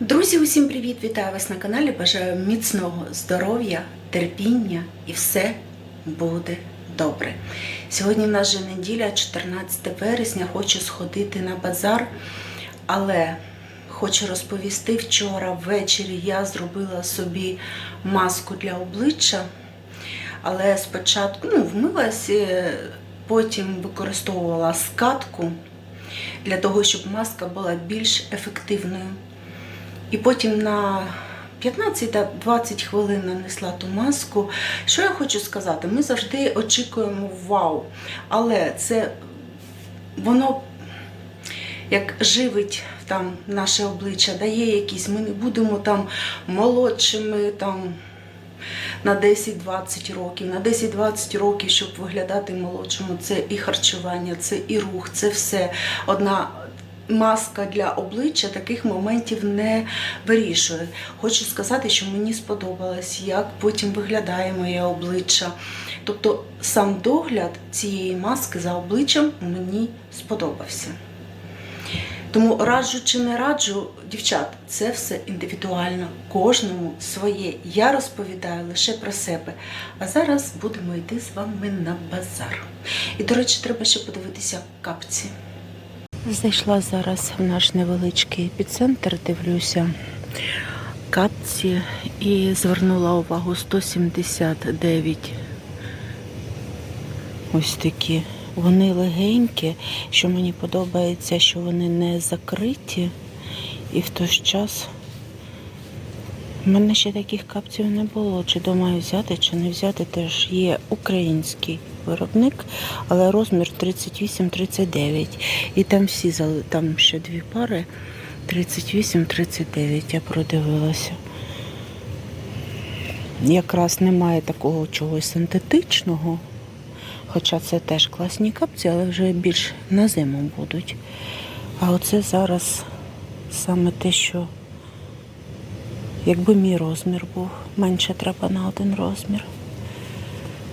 Друзі, усім привіт! Вітаю вас на каналі. Бажаю міцного здоров'я, терпіння і все буде добре. Сьогодні в нас же неділя, 14 вересня. Хочу сходити на базар, але хочу розповісти, вчора ввечері я зробила собі маску для обличчя, але спочатку ну, вмилася, потім використовувала скатку для того, щоб маска була більш ефективною. І потім на 15-20 хвилин нанесла ту маску. Що я хочу сказати? Ми завжди очікуємо вау. Але це воно як живить там наше обличчя, дає якісь, ми не будемо там молодшими там. На 10-20 років, на 10-20 років, щоб виглядати молодшому, це і харчування, це і рух, це все. Одна маска для обличчя таких моментів не вирішує. Хочу сказати, що мені сподобалось, як потім виглядає моє обличчя. Тобто сам догляд цієї маски за обличчям мені сподобався. Тому раджу чи не раджу, дівчат, це все індивідуально, кожному своє. Я розповідаю лише про себе. А зараз будемо йти з вами на базар. І, до речі, треба ще подивитися капці. Зайшла зараз в наш невеличкий епіцентр, дивлюся капці і звернула увагу 179. Ось такі. Вони легенькі, що мені подобається, що вони не закриті. І в той час в мене ще таких капців не було. Чи думаю взяти, чи не взяти. Теж є український виробник, але розмір 38-39. І там всі там ще дві пари 38-39. Я продивилася. Якраз немає такого чогось синтетичного. Хоча це теж класні капці, але вже більш на зиму будуть. А оце зараз саме те, що якби мій розмір був, менше треба на один розмір.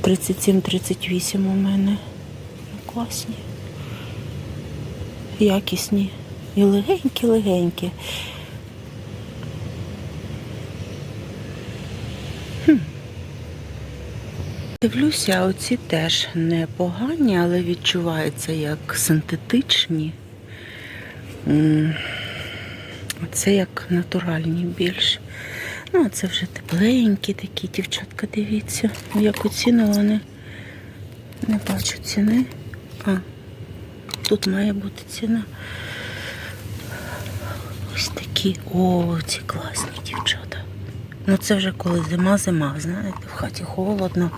37-38 у мене. Класні. Якісні. І легенькі-легенькі. Дивлюся, оці теж непогані, але відчуваються як синтетичні. Це як натуральні більш. Ну, а це вже тепленькі такі, дівчатка, дивіться. В яку ціну вони не бачу ціни. А, тут має бути ціна. Ось такі. О, ці класні дівчата. Ну це вже коли зима-зима, знаєте, в хаті холодно,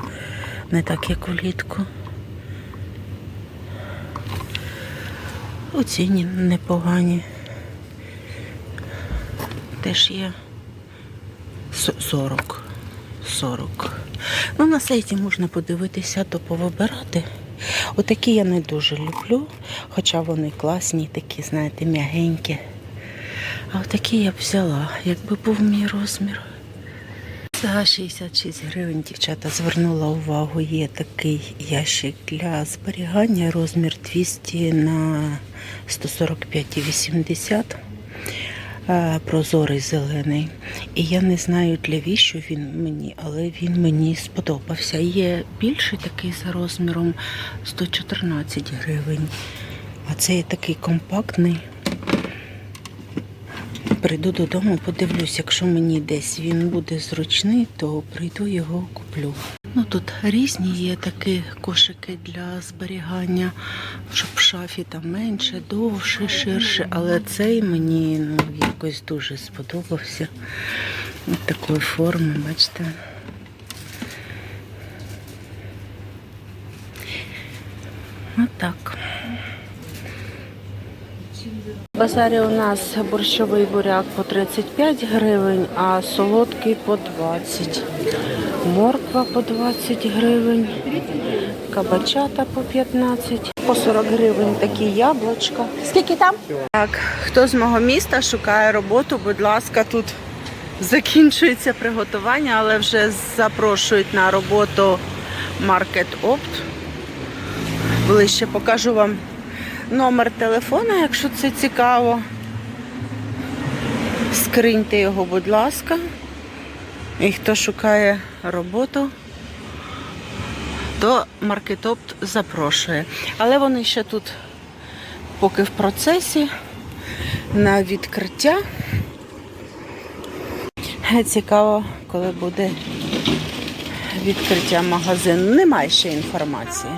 не так як улітку. Оці ні- непогані. Теж є 40. 40. Ну, на сайті можна подивитися, то повибирати. Отакі я не дуже люблю, хоча вони класні, такі, знаєте, м'ягенькі. А отакі я б взяла, якби був мій розмір. За 66 гривень, дівчата, звернула увагу, є такий ящик для зберігання, розмір 200 на 145,80. Е, Прозорий зелений. І я не знаю для віщо він мені, але він мені сподобався. Є більший такий за розміром 114 гривень. А це є такий компактний. Прийду додому, подивлюсь, якщо мені десь він буде зручний, то прийду його куплю. Тут різні є такі кошики для зберігання, щоб в шафі там менше, довше, ширше, але цей мені ну, якось дуже сподобався. Ось такої форми, бачите. Отак. В базарі у нас борщовий буряк по 35 гривень, а солодкий по 20. Морква по 20 гривень, кабачата по 15, по 40 гривень такі яблучка. Скільки там? Так, хто з мого міста шукає роботу, будь ласка, тут закінчується приготування, але вже запрошують на роботу Market Opt. Ближче покажу вам номер телефона, якщо це цікаво. Скриньте його, будь ласка. І хто шукає роботу, то Маркетопт запрошує. Але вони ще тут поки в процесі на відкриття. Цікаво, коли буде відкриття магазину. Немає ще інформації.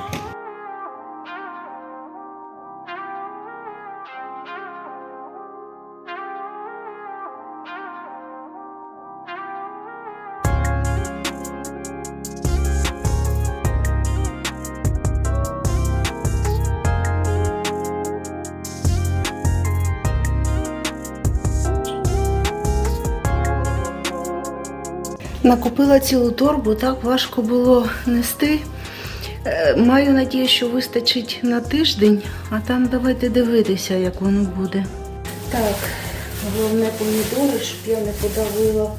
Накупила цілу торбу, так важко було нести. Е, Маю надію, що вистачить на тиждень, а там давайте дивитися, як воно буде. Так, головне помідори, щоб я не подавила.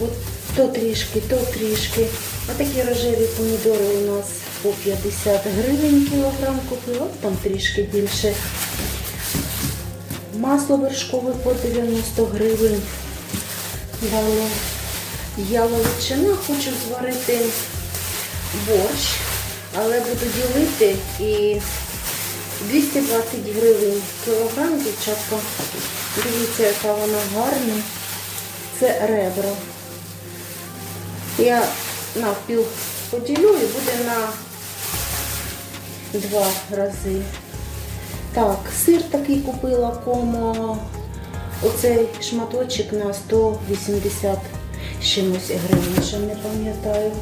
От то трішки, то трішки. А такі рожеві помідори у нас по 50 гривень кілограм купила, там трішки більше. Масло вершкове по 90 гривень. Далі яловичина, хочу зварити борщ, але буду ділити і 220 гривень кілограм, дівчатка. Дивіться, яка вона гарна. Це ребра. Я навпіл поділю і буде на два рази. Так, сир такий купила комо. Оцей шматочок на 180 з чимось ще не пам'ятаю.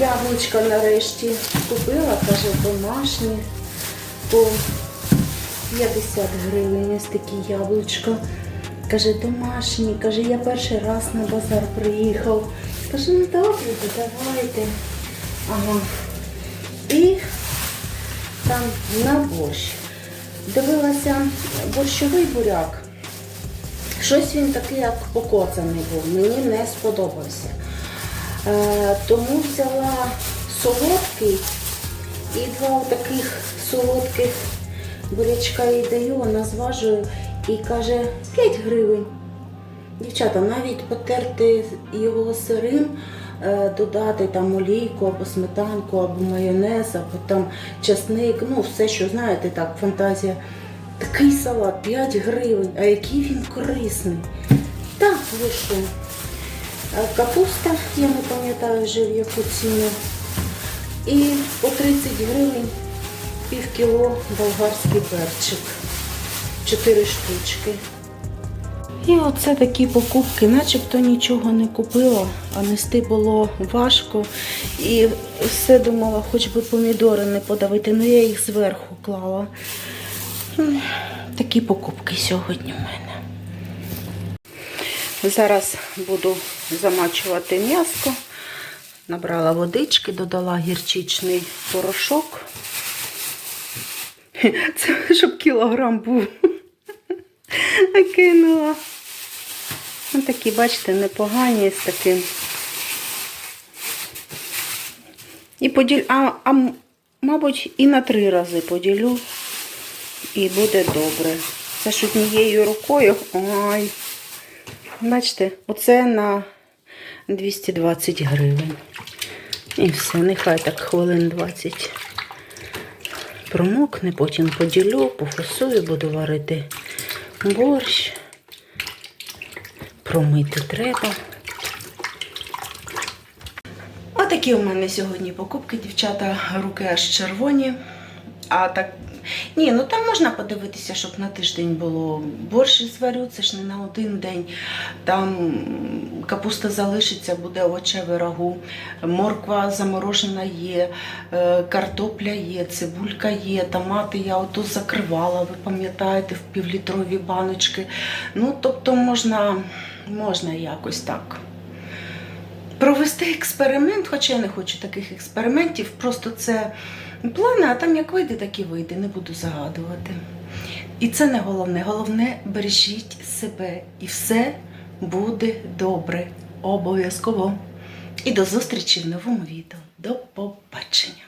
Яблучка нарешті купила, каже, домашні по 50 гривень. Ось такі яблучка. Каже, домашні. Каже, я перший раз на базар приїхав. Каже, ну добре, давайте. Ага. І там на борщ. Дивилася борщовий буряк. Щось він такий, як покоцаний був, мені не сподобався. Е, тому взяла солодкий і два таких солодких бурячка їй даю, вона зважує і каже 5 гривень. Дівчата, навіть потерти його сирим, е, додати там олійку або сметанку, або майонез, або там часник, ну все, що знаєте, так, фантазія. Такий салат 5 гривень, а який він корисний. Так, що? Капуста, я не пам'ятаю вже в яку ціну. І по 30 гривень пів кіло болгарський перчик. 4 штучки. І оце такі покупки, начебто нічого не купила, а нести було важко. І все думала, хоч би помідори не подавити, але я їх зверху клала. Такі покупки сьогодні в мене. Зараз буду замачувати м'яско. Набрала водички, додала гірчичний порошок. Це щоб кілограм був. Кинула. Ось такі, бачите, непогані з таким. І поділю, а, а мабуть, і на три рази поділю, і буде добре. Це ж однією рукою. Ой. Бачите, оце на 220 гривень. І все, нехай так хвилин 20 промокне, потім поділю, пофасую, буду варити борщ. Промити треба. Отакі у мене сьогодні покупки, дівчата, руки аж червоні. А так, ні, ну там можна подивитися, щоб на тиждень було. Борщ зварю, це ж не на один день. Там капуста залишиться, буде овочеве рагу, морква заморожена є, е, картопля є, цибулька є, томати я ото закривала, ви пам'ятаєте, в півлітрові баночки. Ну, тобто можна, можна якось так провести експеримент, хоча я не хочу таких експериментів, просто це плани, а там як вийде, так і вийде, не буду загадувати. І це не головне. Головне, бережіть себе, і все буде добре. Обов'язково. І до зустрічі в новому відео. До побачення!